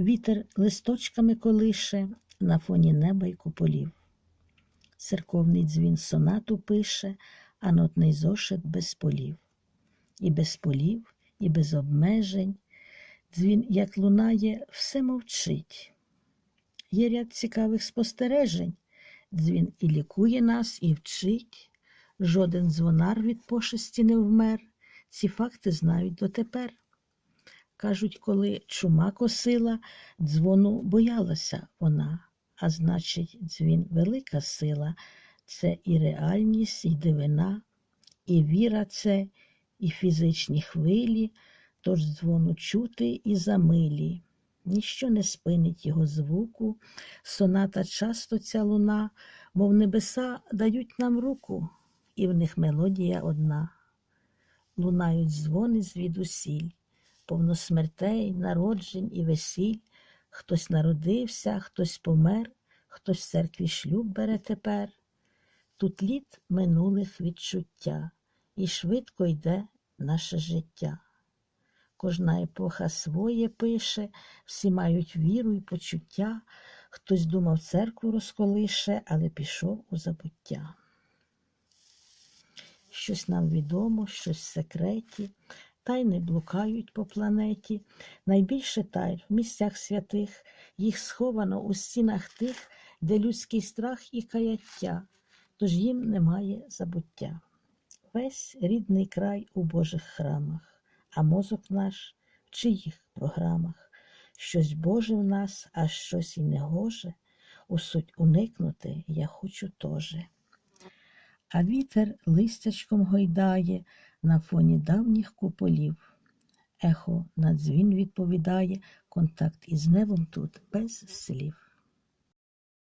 Вітер листочками колише на фоні неба й куполів. Церковний дзвін сонату пише, а нотний зошит без полів. І без полів, і без обмежень. Дзвін, як лунає, все мовчить. Є ряд цікавих спостережень. Дзвін і лікує нас, і вчить. Жоден дзвонар від пошесті не вмер. Ці факти знають дотепер. Кажуть, коли чума косила, дзвону боялася вона, а значить, дзвін велика сила, це і реальність, і дивина, і віра це, і фізичні хвилі, тож дзвону чути і за милі. Ніщо не спинить його звуку, соната часто ця луна, мов небеса дають нам руку, і в них мелодія одна. Лунають дзвони звідусіль, повно смертей, народжень і весіль. Хтось народився, хтось помер, хтось в церкві шлюб бере тепер. Тут літ минулих відчуття, і швидко йде наше життя. Кожна епоха своє пише, всі мають віру і почуття. Хтось думав церкву розколише, але пішов у забуття. Щось нам відомо, щось в секреті, тайни блукають по планеті. Найбільше тайн в місцях святих, їх сховано у стінах тих, де людський страх і каяття, тож їм немає забуття. Весь рідний край у Божих храмах, а мозок наш в чиїх програмах. Щось Боже в нас, а щось і негоже, у суть уникнути я хочу тоже. А вітер листячком гойдає на фоні давніх куполів. Ехо на дзвін відповідає, контакт із небом тут без слів.